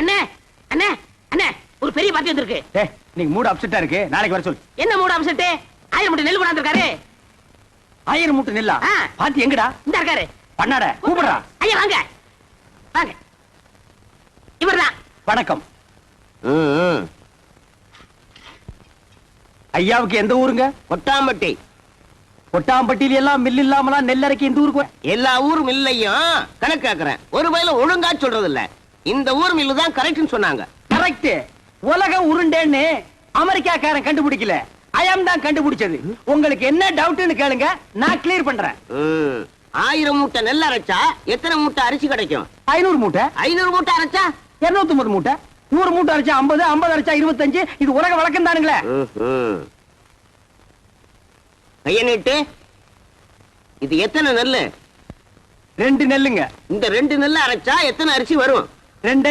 அண்ணே அண்ணே அண்ணே ஒரு பெரிய பார்ட்டி வந்திருக்கு. டேய் நீங்க மூடு அப்செட்டா இருக்கு. நாளைக்கு வர சொல்லு. என்ன மூட அம்சட்டு ஆயிரம் மூட்டை நெல் கொண்டாந்துருக்காரு. ஆயிரம் மூட்டை நெல்லா? ஆ. பாத்தி எங்கடா? இந்த இருக்காரு. பண்ணாட கூப்பிடுறா. ஐயா வாங்க. வாங்க. இவர்தான். வணக்கம். ஐயாவுக்கு எந்த ஊருங்க? கொட்டாம்பட்டி கொட்டாம்பட்டியில எல்லாம் மில் இல்லாமலாம் நெல்லரைக்கு எந்த ஊருக்கு வர- எல்லா ஊரும் இல்லையும் கணக்கு கேக்குறேன். ஒரு வயல ஒழுங்கா சொல்றது இல்ல இந்த ஊர் மில்லு தான் கரெக்ட்னு சொன்னாங்க. கரெக்ட் உலகம் உருண்டேன்னு அமெரிக்காக்காரன் கண்டுபிடிக்கல. அயம் தான் கண்டுபிடிச்சது. உங்களுக்கு என்ன டவுட்னு கேளுங்க. நான் கிளியர் பண்றேன். ஆயிரம் மூட்டை நெல் அரைச்சா எத்தனை மூட்டை அரிசி கிடைக்கும்? ஐநூறு மூட்டை. ஐநூறு மூட்டை அரைச்சா? இருநூத்தி ஒன்பது மூட்டை. நூறு மூட்டை அரைச்சா ஐம்பது ஐம்பது அரைச்சா இருபத்தஞ்சு. இது உலக வழக்கம் தானுங்களே. கைய நீட்டு. இது எத்தனை நெல்லு? ரெண்டு நெல்லுங்க. இந்த ரெண்டு நெல் அரைச்சா எத்தனை அரிசி வரும்? ரெண்டு